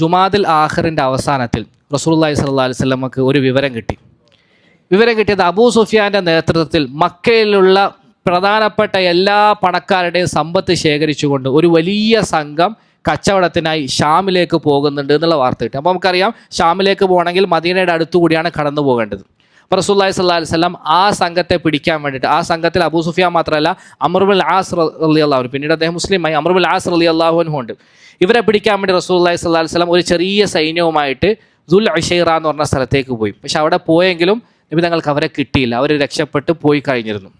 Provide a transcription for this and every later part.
ജുമാദിൽ ആഹറിന്റെ അവസാനത്തിൽ റസൂലുള്ളാഹി സ്വല്ലല്ലാഹി അലൈഹി സ്വലമക്ക് ഒരു വിവരം കിട്ടി. വിവരം കിട്ടിയത് അബൂ സുഫിയാന്റെ നേതൃത്വത്തിൽ മക്കയിലുള്ള പ്രധാനപ്പെട്ട എല്ലാ പണക്കാരുടെയും സമ്പത്ത് ശേഖരിച്ചുകൊണ്ട് ഒരു വലിയ സംഘം കച്ചവടത്തിനായി ഷാമിലേക്ക് പോകുന്നുണ്ട് എന്നുള്ള വാർത്ത കിട്ടി. അപ്പോൾ നമുക്കറിയാം ഷാമിലേക്ക് പോകണമെങ്കിൽ മദീനയുടെ അടുത്തുകൂടിയാണ് കടന്നു പോകേണ്ടത്. അപ്പോൾ റസൂല്ലായി സല്ലാ സ്വലം ആ സംഘത്തെ പിടിക്കാൻ വേണ്ടിയിട്ട് ആ സംഘത്തിൽ അബൂ സുഫിയാൻ മാത്രമല്ല അമറുബുൽ ആസ് റലി അള്ളാഹു പിന്നീട് അദ്ദേഹം മുസ്ലിമായി അമറുബുൽ ആസ് റലി അള്ളാഹുവിനും ഉണ്ട്. ഇവരെ പിടിക്കാൻ വേണ്ടി റസൂല്ലായി സ്വല്ലാ സ്വലം ഒരു ചെറിയ സൈന്യവുമായിട്ട് ദുൽ അഷൈറ എന്ന് പറഞ്ഞ സ്ഥലത്തേക്ക് പോയി. പക്ഷെ അവിടെ പോയെങ്കിലും നബി തങ്ങൾക്ക് അവരെ കിട്ടിയില്ല. അവർ രക്ഷപ്പെട്ട് പോയി കഴിഞ്ഞിരുന്നു.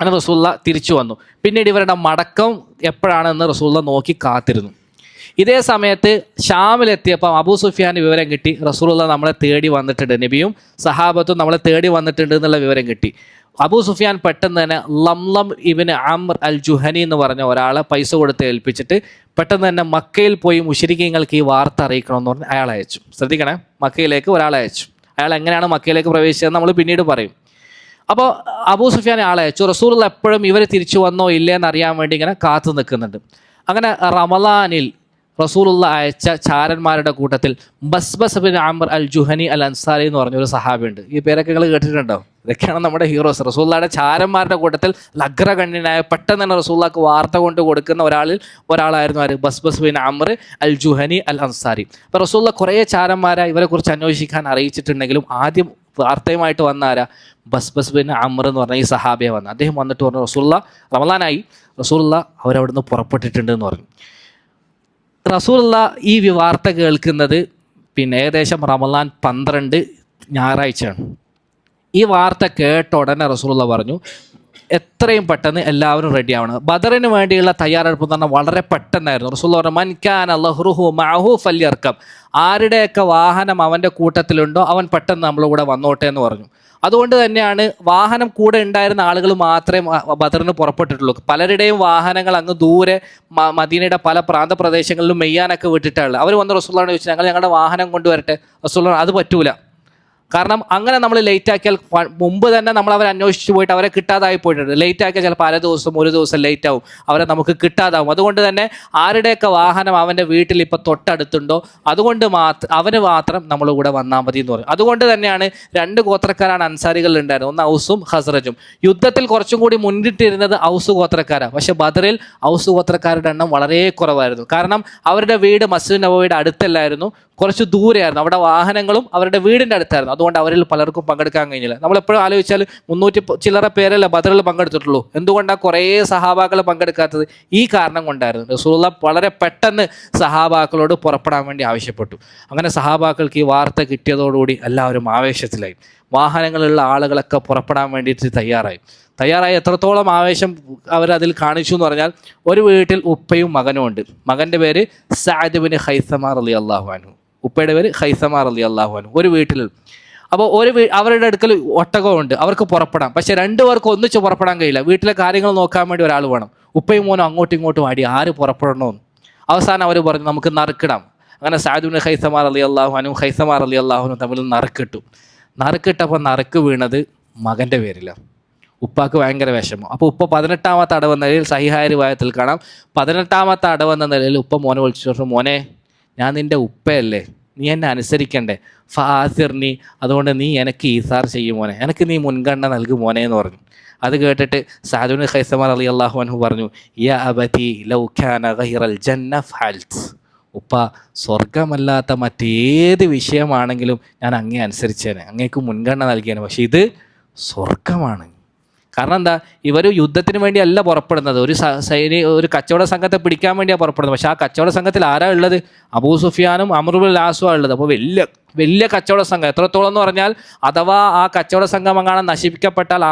അങ്ങനെ റസൂല്ല തിരിച്ചു വന്നു. പിന്നീട് ഇവരുടെ മടക്കം എപ്പോഴാണെന്ന് റസൂല്ല നോക്കി കാത്തിരുന്നു. ഇതേ സമയത്ത് ഷാമിലെത്തിയപ്പോൾ അബൂ സുഫിയാന്റെ വിവരം കിട്ടി. റസൂലുള്ള നമ്മളെ തേടി വന്നിട്ടുണ്ട്. നബിയും സഹാബത്തും നമ്മളെ തേടി വന്നിട്ടുണ്ട് എന്നുള്ള വിവരം കിട്ടി. അബൂ സുഫിയാൻ പെട്ടെന്ന് തന്നെ ലംലം ഇബിന് അമർ അൽ ജുഹനി എന്ന് പറഞ്ഞ ഒരാളെ പൈസ കൊടുത്ത് ഏൽപ്പിച്ചിട്ട് പെട്ടെന്ന് തന്നെ മക്കയിൽ പോയി മുഷരിക്കങ്ങൾക്ക് ഈ വാർത്ത അറിയിക്കണമെന്ന് പറഞ്ഞ് അയാൾ അയച്ചു. ശ്രദ്ധിക്കണേ മക്കയിലേക്ക് ഒരാളെ അയച്ചു. അയാൾ എങ്ങനെയാണ് മക്കയിലേക്ക് പ്രവേശിച്ചതെന്ന് നമ്മൾ പിന്നീട് പറയും. അപ്പോൾ അബൂ സുഫിയാൻ ആളെ അയച്ചു. റസൂലുള്ള എപ്പോഴും ഇവർ തിരിച്ചു വന്നോ ഇല്ലേ എന്നറിയാൻ വേണ്ടി ഇങ്ങനെ കാത്തു നിൽക്കുന്നുണ്ട്. അങ്ങനെ റമലാനിൽ റസൂലുള്ള അയച്ച ചാരന്മാരുടെ കൂട്ടത്തിൽ ബസ് ബസ് ബിൻ ആമർ അൽ ജുഹനി അൽ അൻസാരി എന്ന് പറഞ്ഞൊരു സഹാബിയുണ്ട്. ഈ പേരൊക്കെ നിങ്ങൾ കേട്ടിട്ടുണ്ടോ? ഇതൊക്കെയാണ് നമ്മുടെ ഹീറോസ് റസൂള്ളയുടെ ചാരന്മാരുടെ കൂട്ടത്തിൽ ലഗ്ര കണ്ണിനായ പെട്ടെന്ന് തന്നെ റസൂള്ളക്ക് വാർത്ത കൊണ്ട് കൊടുക്കുന്ന ഒരാളിൽ ഒരാളായിരുന്നു ആര്? Basbas bin Amr al Juhani al Ansari അപ്പോൾ റസൂള്ള കുറേ ചാരന്മാരെ ഇവരെക്കുറിച്ച് അന്വേഷിക്കാൻ അറിയിച്ചിട്ടുണ്ടെങ്കിലും ആദ്യം വാർത്തയുമായിട്ട് വന്ന ആരാ? ബസ് ബിൻ അമർ എന്ന് പറഞ്ഞ ഈ സഹാബിയെ വന്ന. അദ്ദേഹം വന്നിട്ട് പറഞ്ഞു റസൂള്ള റമലാനായി റസൂള്ള അവരവിടുന്ന് പുറപ്പെട്ടിട്ടുണ്ട് എന്ന് പറഞ്ഞു. റസൂള്ള ഈ വാർത്ത കേൾക്കുന്നത് പിന്നെ ഏകദേശം റമലാൻ പന്ത്രണ്ട് ഞായറാഴ്ചയാണ്. ഈ വാർത്ത കേട്ട ഉടനെ റസൂള്ള പറഞ്ഞു എത്രയും പെട്ടെന്ന് എല്ലാവരും റെഡി ആവണം. ബദറിന് വേണ്ടിയുള്ള തയ്യാറെടുപ്പ് എന്ന് പറഞ്ഞാൽ വളരെ പെട്ടെന്നായിരുന്നു. റസൂൽ പറഞ്ഞു മൻഖാൻ അള്ളഹുറുഹു മഹു ഫല്യർക്കം. ആരുടെയൊക്കെ വാഹനം അവന്റെ കൂട്ടത്തിലുണ്ടോ അവൻ പെട്ടെന്ന് നമ്മളെ കൂടെ വന്നോട്ടെ എന്ന് പറഞ്ഞു. അതുകൊണ്ട് തന്നെയാണ് വാഹനം കൂടെ ഉണ്ടായിരുന്ന ആളുകൾ മാത്രമേ ബദറിന് പുറപ്പെട്ടിട്ടുള്ളൂ. പലരുടെയും വാഹനങ്ങൾ അങ്ങ് ദൂരെ മദീനയുടെ പല പ്രാന്തപ്രദേശങ്ങളിലും മെയ്യാനൊക്കെ വിട്ടിട്ടാണ് അവർ വന്ന് റസൂള്ളാണ് ചോദിച്ചു ഞങ്ങൾ ഞങ്ങളുടെ വാഹനം കൊണ്ടുവരട്ടെ? റസൂള്ള അത് പറ്റൂല. കാരണം അങ്ങനെ നമ്മൾ ലേറ്റ് ആക്കിയാൽ മുമ്പ് തന്നെ നമ്മൾ അവരെ അന്വേഷിച്ച് പോയിട്ട് അവരെ കിട്ടാതായി പോയിട്ടുണ്ട്. ലേറ്റ് ആക്കിയാൽ ചിലപ്പോൾ പല ദിവസം ഒരു ദിവസം ലേറ്റ് ആവും. അവരെ നമുക്ക് കിട്ടാതാവും. അതുകൊണ്ട് തന്നെ ആരുടെയൊക്കെ വാഹനം അവന്റെ വീട്ടിൽ ഇപ്പോൾ തൊട്ടടുത്തുണ്ടോ അതുകൊണ്ട് മാത്രം അവന് മാത്രം നമ്മൾ കൂടെ വന്നാൽ മതി എന്ന് പറയും. അതുകൊണ്ട് തന്നെയാണ് രണ്ട് ഗോത്രക്കാരാണ് അൻസാരികളിൽ ഉണ്ടായിരുന്നത്. ഒന്ന് ഔസും ഹസ്രജും യുദ്ധത്തിൽ കുറച്ചും കൂടി മുന്നിട്ടിരുന്നത് ഔസ് ഗോത്രക്കാരാണ്. പക്ഷേ ബദറിൽ ഔസ് ഗോത്രക്കാരുടെ എണ്ണം വളരെ കുറവായിരുന്നു. കാരണം അവരുടെ വീട് മസ്ജിദ് നബോയുടെ അടുത്തല്ലായിരുന്നു. കുറച്ച് ദൂരെയായിരുന്നു. അവിടെ വാഹനങ്ങളും അവരുടെ വീടിന്റെ അടുത്തായിരുന്നു. അതുകൊണ്ട് അവരിൽ പലർക്കും പങ്കെടുക്കാൻ കഴിഞ്ഞില്ല. നമ്മൾ എപ്പോഴും ആലോചിച്ചാൽ മുന്നൂറ്റി ചില്ലറ പേരല്ല ബദറിൽ പങ്കെടുത്തിട്ടുള്ളൂ. എന്തുകൊണ്ടാണ് കുറേ സഹാബാക്കൾ പങ്കെടുക്കാത്തത്? ഈ കാരണം കൊണ്ടായിരുന്നു. റസൂള്ള വളരെ പെട്ടെന്ന് സഹാബാക്കളോട് പുറപ്പെടാൻ വേണ്ടി ആവശ്യപ്പെട്ടു. അങ്ങനെ സഹാബാക്കൾക്ക് ഈ വാർത്ത കിട്ടിയതോടുകൂടി എല്ലാവരും ആവേശത്തിലായി. വാഹനങ്ങളുള്ള ആളുകളൊക്കെ പുറപ്പെടാൻ വേണ്ടിയിട്ട് തയ്യാറായി. തയ്യാറായി എത്രത്തോളം ആവേശം അവരതിൽ കാണിച്ചു എന്ന് പറഞ്ഞാൽ ഒരു വീട്ടിൽ ഉപ്പയും മകനും ഉണ്ട്. മകന്റെ പേര് സാദിബിന് ഹൈസമാർ അലി അള്ളാഹുവാനു ഉപ്പയുടെ പേര് ഹൈസമാർ അലി അള്ളാഹുവാനു ഒരു വീട്ടിൽ അപ്പോൾ ഒരു അവരുടെ അടുക്കൽ ഒട്ടകമുണ്ട്. അവർക്ക് പുറപ്പെടാം. പക്ഷേ രണ്ടുപേർക്ക് ഒന്നിച്ച് പുറപ്പെടാൻ കഴിയില്ല. വീട്ടിലെ കാര്യങ്ങൾ നോക്കാൻ വേണ്ടി ഒരാൾ വേണം. ഉപ്പയും മോനും അങ്ങോട്ടും ഇങ്ങോട്ടും ആടി ആര് പുറപ്പെടണമെന്ന്. അവസാനം അവർ പറഞ്ഞു നമുക്ക് നറുക്കിടാം. അങ്ങനെ സാദുവിന് ഹൈസമാർ അലി അള്ളാഹുനും ഹൈസമാർ അലി അള്ളാഹുനും തമ്മിൽ നറുക്കിട്ടു. നറുക്കിട്ടപ്പോൾ നറുക്ക് വീണത് മകന്റെ പേരിലാണ് ഉപ്പാക്ക് ഭയങ്കര വിഷമം. അപ്പോൾ ഉപ്പ പതിനെട്ടാമത്തെ അടവെന്ന നിലയിൽ സഹിഹായ വായത്തിൽ കാണാം. പതിനെട്ടാമത്തെ അടവ് എന്ന നിലയിൽ ഉപ്പ മോനെ വിളിച്ചു മോനെ ഞാൻ നിന്റെ ഉപ്പയല്ലേ? നീ എന്നെ അനുസരിക്കണ്ടേ? ഫാസിർനി അതുകൊണ്ട് നീ എനിക്ക് ഈസാർ ചെയ്യും മോനെ. എനിക്ക് നീ മുൻഗണന നൽകും മോനെ എന്ന് പറഞ്ഞു. അത് കേട്ടിട്ട് സാദുൻ ഖൈസമാർ അലി അള്ളാഹു അൻഹു പറഞ്ഞു യാ അബതി ജന്ന ഉപ്പ സ്വർഗമല്ലാത്ത മറ്റേത് വിഷയമാണെങ്കിലും ഞാൻ അങ്ങേ അനുസരിച്ചേനെ. അങ്ങേക്ക് മുൻഗണന നൽകിയേനെ. പക്ഷേ ഇത് സ്വർഗമാണ് കാരണം എന്താ? ഇവർ യുദ്ധത്തിന് വേണ്ടിയല്ല പുറപ്പെടുന്നത്. ഒരു സൈനി ഒരു കച്ചവട സംഘത്തെ പിടിക്കാൻ വേണ്ടിയാണ് പുറപ്പെടുന്നത്. പക്ഷേ ആ കച്ചവട സംഘത്തിൽ ആരാ ഉള്ളത്? അബൂ സുഫിയാനും അമറുബുൽ ലാസുമാണ് ഉള്ളത്. അപ്പോൾ വലിയ വലിയ കച്ചവട സംഘം. എത്രത്തോളം എന്ന് പറഞ്ഞാൽ അഥവാ ആ കച്ചവട സംഘം അങ്ങനെ നശിപ്പിക്കപ്പെട്ടാൽ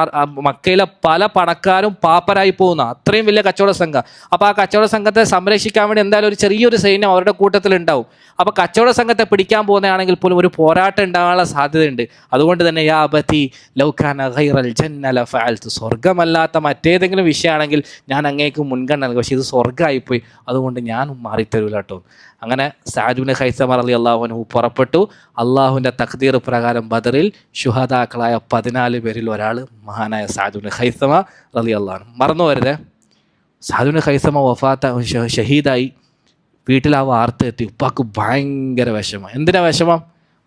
മക്കയിലെ പല പണക്കാരും പാപ്പരായി പോകുന്ന അത്രയും വലിയ കച്ചവട സംഘം. അപ്പോൾ ആ കച്ചവട സംഘത്തെ സംരക്ഷിക്കാൻ വേണ്ടി എന്തായാലും ഒരു ചെറിയൊരു സൈന്യം അവരുടെ കൂട്ടത്തിൽ ഉണ്ടാവും. അപ്പോൾ കച്ചവട സംഘത്തെ പിടിക്കാൻ പോകുന്നതാണെങ്കിൽ പോലും ഒരു പോരാട്ടം ഉണ്ടാകാനുള്ള സാധ്യതയുണ്ട്. അതുകൊണ്ട് തന്നെ യാ ബത്തി ലൗഖാന ഖൈറൽ ജന്ന ലഫഅൽതു സ്വർഗമല്ലാത്ത മറ്റേതെങ്കിലും വിഷയമാണെങ്കിൽ ഞാൻ അങ്ങേക്ക് മുൻഗണന നൽകും. പക്ഷേ ഇത് സ്വർഗമായിപ്പോയി അതുകൊണ്ട് ഞാനും മാറിത്തരൂല കേട്ടോ അങ്ങനെ സാജുബിന് ഹൈസമർ അലി അള്ളാഹുനു പുറപ്പെട്ടു. അള്ളാഹുവിന്റെ തഖ്ദീർ പ്രകാരം ബദറിൽ ശുഹദാക്കളായ പതിനാല് പേരിൽ ഒരാൾ മഹാനായ സാജുബിന് ഹൈസമ അലി അള്ളാഹു മറന്നു വരുതേ സാധുവിന് ഹൈസമ വഫാത്ത ഷഹീദായി. വീട്ടിൽ ആ വാർത്ത എത്തി. ഉപ്പാക്ക് ഭയങ്കര വിഷമം. എന്തിനാ വിഷമം?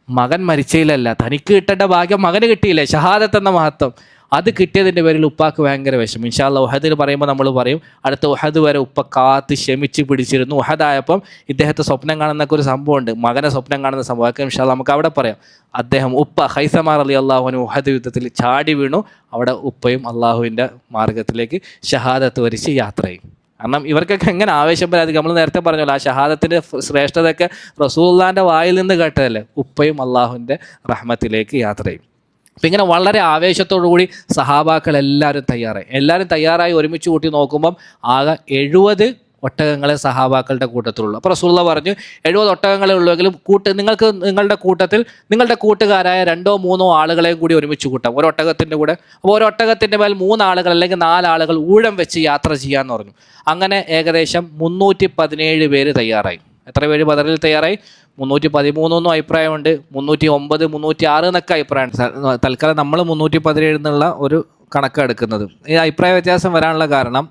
മകൻ മരിച്ചതിലല്ല തനിക്ക് കിട്ടേണ്ട ഭാഗ്യം മകന് കിട്ടിയില്ലേ? ഷഹാദത്ത് എന്ന മഹത്വം. അത് കിട്ടിയതിന്റെ പേരിൽ ഉപ്പാക്ക് ഭയങ്കര വിഷമം. ഇൻഷാല്ല ഉഹദിൽ പറയുമ്പോൾ നമ്മൾ പറയും അടുത്ത ഉഹദ് വരെ ഉപ്പ കാത്ത് ക്ഷമിച്ച് പിടിച്ചിരുന്നു. ഉഹദായപ്പം ഇദ്ദേഹത്തെ സ്വപ്നം കാണുന്നൊക്കെ ഒരു സംഭവമുണ്ട്. മകനെ സ്വപ്നം കാണുന്ന സംഭവം. ഒക്കെ ഇൻഷാല്ല നമുക്ക് അവിടെ പറയാം. അദ്ദേഹം ഉപ്പ ഹൈസമാർ അലി അള്ളാഹുവിന് ഉഹദ് യുദ്ധത്തിൽ ചാടി വീണു. അവിടെ ഉപ്പയും അള്ളാഹുവിന്റെ മാർഗത്തിലേക്ക് ഷഹാദത്ത് വരിച്ച് യാത്ര ചെയ്യും. കാരണം ഇവർക്കൊക്കെ എങ്ങനെ ആവേശം വരാതെ നമ്മൾ നേരത്തെ പറഞ്ഞല്ലോ ആ ഷഹാദത്തിന്റെ ശ്രേഷ്ഠതയൊക്കെ റസൂല്ലാന്റെ വായിൽ നിന്ന് കേട്ടതല്ലേ? ഉപ്പയും അള്ളാഹുവിന്റെ റഹ്മത്തിലേക്ക് യാത്ര ചെയ്യും. അപ്പം ഇങ്ങനെ വളരെ ആവേശത്തോടു കൂടി സഹാബാക്കൾ എല്ലാവരും തയ്യാറായി. എല്ലാവരും തയ്യാറായി ഒരുമിച്ച് കൂട്ടി നോക്കുമ്പം ആകെ എഴുപത് ഒട്ടകങ്ങളെ സഹാബാക്കളുടെ കൂട്ടത്തിലുള്ളൂ. അപ്പോൾ റസൂള്ള പറഞ്ഞു എഴുപത് ഒട്ടകങ്ങളെ ഉള്ളുവെങ്കിലും കൂട്ട് നിങ്ങൾക്ക് നിങ്ങളുടെ കൂട്ടത്തിൽ നിങ്ങളുടെ കൂട്ടുകാരായ രണ്ടോ മൂന്നോ ആളുകളെയും കൂടി ഒരുമിച്ച് കൂട്ടാം. ഒരു ഒട്ടകത്തിന്റെ കൂടെ. അപ്പോൾ ഒരു ഒട്ടകത്തിന്റെ മേൽ മൂന്നാളുകൾ അല്ലെങ്കിൽ നാലാളുകൾ ഊഴം വെച്ച് യാത്ര ചെയ്യാമെന്ന് പറഞ്ഞു. അങ്ങനെ ഏകദേശം മുന്നൂറ്റി പതിനേഴ് പേര് തയ്യാറായി. എത്ര പേര് ബദറിൽ തയ്യാറായി? മുന്നൂറ്റി പതിമൂന്നൊന്നും അഭിപ്രായമുണ്ട്. മുന്നൂറ്റി ഒമ്പത് മുന്നൂറ്റി ആറ് എന്നൊക്കെ അഭിപ്രായമുണ്ട് തൽക്കാലം നമ്മൾ മുന്നൂറ്റി പതിനേഴ് എന്നുള്ള ഒരു കണക്ക് എടുക്കുന്നത്. ഈ അഭിപ്രായ വ്യത്യാസം വരാനുള്ള കാരണം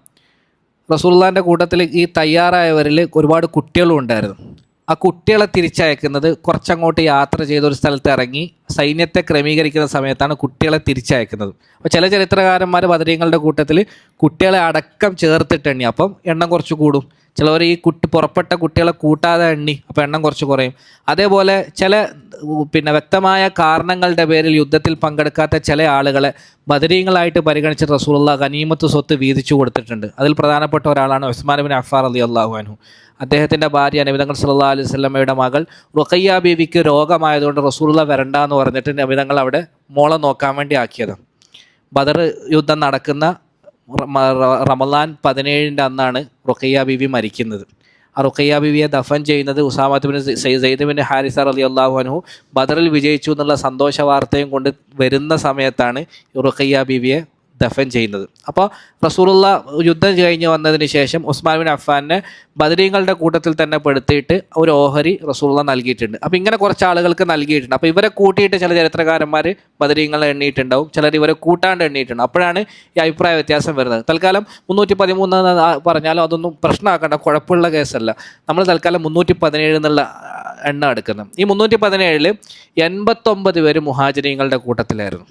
റസൂള്ളാന്റെ കൂട്ടത്തിൽ ഈ തയ്യാറായവരിൽ ഒരുപാട് കുട്ടികളും ഉണ്ടായിരുന്നു. ആ കുട്ടികളെ തിരിച്ചയക്കുന്നത് കുറച്ചങ്ങോട്ട് യാത്ര ചെയ്ത ഒരു സ്ഥലത്ത് ഇറങ്ങി സൈന്യത്തെ ക്രമീകരിക്കുന്ന സമയത്താണ് കുട്ടികളെ തിരിച്ചയക്കുന്നത്. അപ്പോൾ ചില ചരിത്രകാരന്മാർ ബദരീങ്ങളുടെ കൂട്ടത്തിൽ കുട്ടികളെ അടക്കം ചേർത്തിട്ടെണ്ണി അപ്പം എണ്ണം കുറച്ച് കൂടും. ചിലവർ ഈ കുട്ടി പുറപ്പെട്ട കുട്ടികളെ കൂട്ടാതെ എണ്ണി അപ്പോൾ എണ്ണം കുറച്ച് കുറയും. അതേപോലെ ചില പിന്നെ വ്യക്തമായ കാരണങ്ങളുടെ പേരിൽ യുദ്ധത്തിൽ പങ്കെടുക്കാത്ത ചില ആളുകളെ ബദരീങ്ങളായിട്ട് പരിഗണിച്ച് റസൂലുള്ള ഖനീമത്ത് സ്വത്ത് വീതിച്ചു കൊടുത്തിട്ടുണ്ട്. അതിൽ പ്രധാനപ്പെട്ട ഒരാളാണ് ഉസ്മാൻ ബിൻ അഫാർ അലി അള്ളാഹു അദ്ദേഹത്തിന്റെ ഭാര്യ നബിതങ്ങൾ സല്ലാ അലൈഹി സ്വലമയുടെ മകൾ റുഖയ്യ ബീവിക്ക് രോഗമായതുകൊണ്ട് റസൂലുള്ള വരണ്ട എന്ന് പറഞ്ഞിട്ട് നബിതങ്ങൾ അവിടെ മോളെ നോക്കാൻ വേണ്ടി ആക്കിയത് ബദർ യുദ്ധം നടക്കുന്ന റമ- റ- റമലാൻ പതിനേഴിന്റെ അന്നാണ് റുഖയ്യ ബീവി മരിക്കുന്നത്. ആ റുഖയ്യ ബീവിയെ ദഫൻ ചെയ്യുന്നത് ഉസാമത്ത് ബിൻ സെയ്ദ് ബിൻ ഹാരിസ അലി അള്ളാഹു അനു ബദറിൽ വിജയിച്ചു എന്നുള്ള സന്തോഷ വാർത്തയും കൊണ്ട് വരുന്ന സമയത്താണ് റുഖയ്യ ബീവിയെ ദഫൻ ചെയ്യുന്നത്. അപ്പോൾ റസൂറുള്ള യുദ്ധം കഴിഞ്ഞ് വന്നതിന് ശേഷം ഉസ്മാൻ ബിൻ അഫ്ഫാനെ ബദരീങ്ങളുടെ കൂട്ടത്തിൽ തന്നെ പെടുത്തിയിട്ട് ഒരു ഓഹരി റസൂലുള്ള നൽകിയിട്ടുണ്ട്. അപ്പോൾ ഇങ്ങനെ കുറച്ച് ആളുകൾക്ക് നൽകിയിട്ടുണ്ട്. അപ്പോൾ ഇവരെ കൂട്ടിയിട്ട് ചില ചരിത്രകാരന്മാർ ബദരീങ്ങളെ എണ്ണിയിട്ടുണ്ടാവും. ചിലർ ഇവരെ കൂട്ടാണ്ട് എണ്ണിയിട്ടുണ്ട്. അപ്പോഴാണ് ഈ അഭിപ്രായ വ്യത്യാസം വരുന്നത്. തൽക്കാലം മുന്നൂറ്റി പതിമൂന്ന് പറഞ്ഞാലും അതൊന്നും പ്രശ്നമാക്കേണ്ട. കുഴപ്പമുള്ള കേസല്ല. നമ്മൾ തൽക്കാലം മുന്നൂറ്റി പതിനേഴ് എന്നുള്ള എണ്ണം എടുക്കുന്നത് ഈ മുന്നൂറ്റി പതിനേഴിൽ എൺപത്തൊമ്പത് പേര് മുഹാജരീങ്ങളുടെ കൂട്ടത്തിലായിരുന്നു.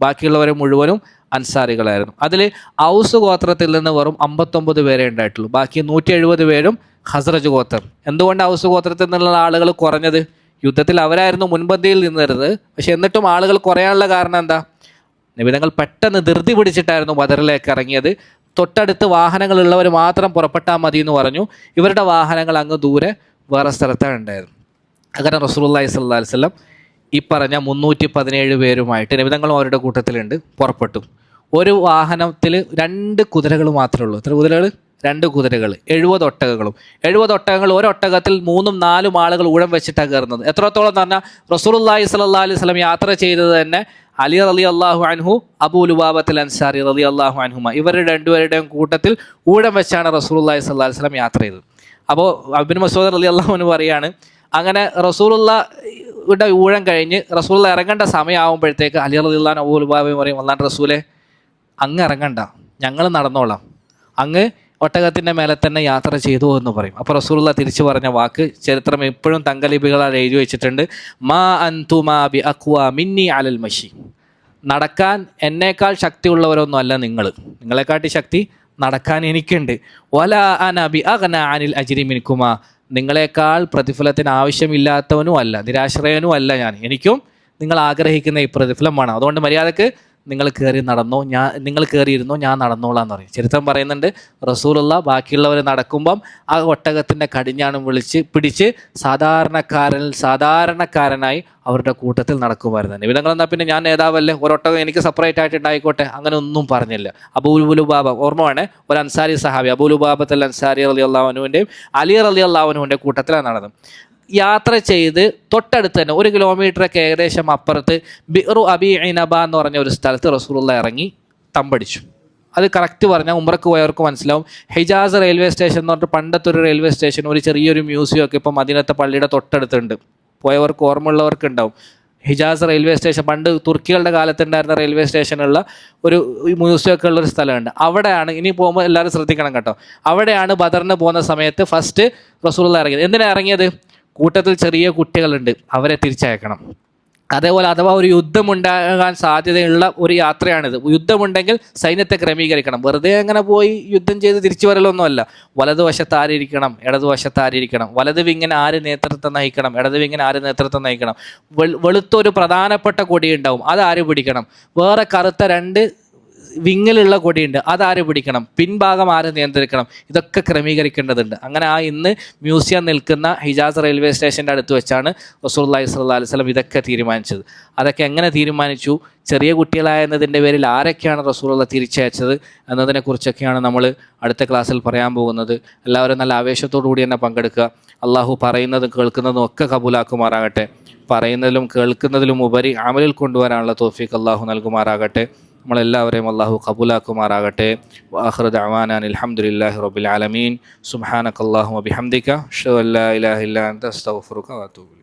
ബാക്കിയുള്ളവരെ മുഴുവനും അൻസാരികളായിരുന്നു. അതിൽ ഔസ് ഗോത്രത്തിൽ നിന്ന് വെറും അമ്പത്തൊമ്പത് പേരെ ഉണ്ടായിട്ടുള്ളൂ. ബാക്കി നൂറ്റി എഴുപത് പേരും ഹസ്രജ് ഗോത്രം. എന്തുകൊണ്ട് ഔസ് ഗോത്രത്തിൽ നിന്നുള്ള ആളുകൾ കുറഞ്ഞത്? യുദ്ധത്തിൽ അവരായിരുന്നു മുൻപന്തിയിൽ നിന്നിരുന്നത്. പക്ഷെ എന്നിട്ടും ആളുകൾ കുറയാനുള്ള കാരണം എന്താ? നിബിധങ്ങൾ പെട്ടെന്ന് ധൃതി പിടിച്ചിട്ടായിരുന്നു ബദറിലേക്ക് ഇറങ്ങിയത്. തൊട്ടടുത്ത് വാഹനങ്ങളുള്ളവർ മാത്രം പുറപ്പെട്ടാൽ മതി എന്ന് പറഞ്ഞു. ഇവരുടെ വാഹനങ്ങൾ അങ്ങ് ദൂരെ വേറെ സ്ഥലത്താണ് ഉണ്ടായത്. അങ്ങനെ സ്വല്ലല്ലാഹി അലൈഹി വസല്ലം ഈ പറഞ്ഞ മുന്നൂറ്റി പതിനേഴ് പേരുമായിട്ട് രവിതങ്ങളും അവരുടെ കൂട്ടത്തിലുണ്ട് പുറപ്പെട്ടു. ഒരു വാഹനത്തിൽ രണ്ട് കുതിരകൾ മാത്രമേ ഉള്ളൂ. എത്ര കുതിരകൾ? രണ്ട് കുതിരകൾ. എഴുപത് ഒട്ടകങ്ങളും. എഴുപത് ഒട്ടകങ്ങൾ ഒരു ഒട്ടകത്തിൽ മൂന്നും നാലും ആളുകൾ ഊഴം വെച്ചിട്ടാണ് കയറുന്നത്. എത്രത്തോളം എന്ന് പറഞ്ഞാൽ റസൂലുള്ളാഹി സ്വല്ലല്ലാഹി അലൈഹി വസല്ലം യാത്ര ചെയ്തത് തന്നെ അലി അലി അള്ളാഹു അൻഹു അബൂ ലുബാബത്തിൽ അൻസാരി അലി അള്ളാഹു അൻഹുമ. ഇവരുടെ രണ്ടുപേരുടെയും കൂട്ടത്തിൽ ഊഴം വെച്ചാണ് റസൂലുള്ളാഹി സ്വല്ലല്ലാഹി അലൈഹി വസല്ലം യാത്ര ചെയ്തത്. അപ്പോൾ അബിൻ മസൂദ് അള്ളാഹു അള്ളാഹുവിന് പറയാണ് അങ്ങനെ റസൂലുള്ള ഊഴം കഴിഞ്ഞ് റസൂലുള്ള ഇറങ്ങേണ്ട സമയമാകുമ്പോഴത്തേക്ക് അലി റലി അള്ളഹാൻ അബൂ ലുബാബയും പറയും അള്ളാൻ റസൂലെ അങ്ങ് ഇറങ്ങണ്ട. ഞങ്ങൾ നടന്നോളാം. അങ്ങ് ഒട്ടകത്തിന്റെ മേലെ തന്നെ യാത്ര ചെയ്തു എന്ന് പറയും. അപ്പോൾ റസൂലുള്ള തിരിച്ചു പറഞ്ഞ വാക്ക് ചരിത്രം എപ്പോഴും തങ്കലിപികളാൽ എഴുതി വെച്ചിട്ടുണ്ട്. മാ അൻതുമാ ബി അക്വ മിന്നി അലൽ മഷി. നടക്കാൻ എന്നേക്കാൾ ശക്തിയുള്ളവരൊന്നും അല്ല നിങ്ങൾ നിങ്ങളെക്കാട്ടി ശക്തി നടക്കാൻ എനിക്കുണ്ട്. വല അനബി അഗന അനിൽ അജിരി മിനിക്കുമാ നിങ്ങളെക്കാൾ പ്രതിഫലത്തിന് ആവശ്യമില്ലാത്തവനും അല്ല നിരാശ്രയനും അല്ല ഞാൻ. എനിക്കും നിങ്ങൾ ആഗ്രഹിക്കുന്ന ഈ പ്രതിഫലം വേണം അതുകൊണ്ട് മര്യാദയ്ക്ക് നിങ്ങൾ കയറി നടന്നോ ഞാൻ നിങ്ങൾ കയറിയിരുന്നോ ഞാൻ നടന്നോളാം എന്ന് പറയും. ചരിത്രം പറയുന്നുണ്ട് റസൂലുള്ള ബാക്കിയുള്ളവർ നടക്കുമ്പം ആ ഒട്ടകത്തിന്റെ കടിഞ്ഞാണം വിളിച്ച് പിടിച്ച് സാധാരണക്കാരൻ സാധാരണക്കാരനായി അവരുടെ കൂട്ടത്തിൽ നടക്കുമായിരുന്നു. നിബിധങ്ങൾ എന്നാൽ പിന്നെ ഞാൻ നേതാവല്ലേ? ഒരൊട്ടകം എനിക്ക് സെപ്പറേറ്റ് ആയിട്ട് ഉണ്ടായിക്കോട്ടെ? അങ്ങനെ ഒന്നും പറഞ്ഞില്ല. അബൂലുബാബ വേണേ ഒരു അൻസാരി സഹാബി അബൂലുബാബത്തൽ അൻസാരി അലി അള്ളാഹുനുവിന്റെയും അലി അലി അള്ളാഹുനുവിന്റെ കൂട്ടത്തിലാണ് നടന്നത്. യാത്ര ചെയ്ത് തൊട്ടടുത്ത് തന്നെ ഒരു കിലോമീറ്ററൊക്കെ ഏകദേശം അപ്പുറത്ത് ബിറു അബി ഇനബ എന്ന് പറഞ്ഞ ഒരു സ്ഥലത്ത് റസൂലുള്ള ഇറങ്ങി തമ്പടിച്ചു. അത് കറക്റ്റ് പറഞ്ഞാൽ ഉമ്രക്ക് പോയവർക്ക് മനസ്സിലാവും. ഹിജാസ് റെയിൽവേ സ്റ്റേഷൻ എന്ന് പറഞ്ഞിട്ട് പണ്ടത്തെ ഒരു റെയിൽവേ സ്റ്റേഷൻ ഒരു ചെറിയൊരു മ്യൂസിയം ഒക്കെ ഇപ്പം മദീനത്തെ പള്ളിയുടെ തൊട്ടടുത്തുണ്ട്. പോയവർക്ക് ഓർമ്മയുള്ളവർക്ക് ഉണ്ടാവും. ഹിജാസ് റെയിൽവേ സ്റ്റേഷൻ പണ്ട് തുർക്കികളുടെ കാലത്തുണ്ടായിരുന്ന റെയിൽവേ സ്റ്റേഷനുള്ള ഒരു മ്യൂസിയം ഒക്കെ ഉള്ള ഒരു സ്ഥലമുണ്ട്. അവിടെയാണ് ഇനി പോകുമ്പോൾ എല്ലാവരും ശ്രദ്ധിക്കണം കേട്ടോ. അവിടെയാണ് ബദറിന് പോകുന്ന സമയത്ത് ഫസ്റ്റ് റസൂലുള്ള ഇറങ്ങിയത്. എന്തിനാണ് ഇറങ്ങിയത്? കൂട്ടത്തിൽ ചെറിയ കുട്ടികളുണ്ട് അവരെ തിരിച്ചയക്കണം. അതേപോലെ അഥവാ ഒരു യുദ്ധമുണ്ടാകാൻ സാധ്യതയുള്ള ഒരു യാത്രയാണിത്. യുദ്ധമുണ്ടെങ്കിൽ സൈന്യത്തെ ക്രമീകരിക്കണം. വെറുതെ അങ്ങനെ പോയി യുദ്ധം ചെയ്ത് തിരിച്ചു വരലൊന്നുമല്ല. വലതുവശത്ത് ആരിയിരിക്കണം ഇടതുവശത്ത് ആരിയിരിക്കണം വലത് വിങ്ങിന് ആര് നേതൃത്വം നയിക്കണം? ഇടത് വിങ്ങിന് ആര് നേതൃത്വം നയിക്കണം? വെളുത്തൊരു പ്രധാനപ്പെട്ട കൊടിയുണ്ടാവും അത് ആര് പിടിക്കണം? വേറെ കറുത്ത രണ്ട് വിങ്ങിലുള്ള കൊടിയുണ്ട്. അതാര് പിടിക്കണം? പിൻഭാഗം ആര് നിയന്ത്രിക്കണം? ഇതൊക്കെ ക്രമീകരിക്കേണ്ടതുണ്ട്. അങ്ങനെ ആ ഇന്ന് മ്യൂസിയം നിൽക്കുന്ന ഹിജാസ് റെയിൽവേ സ്റ്റേഷന്റെ അടുത്ത് വെച്ചാണ് റസൂല്ലാഹി സ്വല്ലാ അലൈഹി സ്വലം ഇതൊക്കെ തീരുമാനിച്ചത്. അതൊക്കെ എങ്ങനെ തീരുമാനിച്ചു? ചെറിയ കുട്ടികളായെന്നതിന്റെ പേരിൽ ആരൊക്കെയാണ് റസൂലുള്ള തിരിച്ചയച്ചത് എന്നതിനെക്കുറിച്ചൊക്കെയാണ് നമ്മൾ അടുത്ത ക്ലാസ്സിൽ പറയാൻ പോകുന്നത്. എല്ലാവരും നല്ല ആവേശത്തോടു കൂടി തന്നെ പങ്കെടുക്കുക. അള്ളാഹു പറയുന്നതും കേൾക്കുന്നതും ഒക്കെ കബൂലാക്കുമാറാകട്ടെ. പറയുന്നതിലും കേൾക്കുന്നതിലും ഉപരി അമലിൽ കൊണ്ടുവരാനുള്ള തോഫീക്ക് അള്ളാഹു നൽകുമാറാകട്ടെ. നമ്മളെല്ലാവരെയും അള്ളാഹു കബൂലാക്കുമാറാകട്ടെ. വാഹൃദ് അവാനാൻ അലഹമുല്ലാഹി റബുൽ ആലമീൻ. സുബ്ഹാനക് അള്ളാഹു അബിഹംദിക ഇലാഹില്ലാ അല്ലാ ഇലാഹ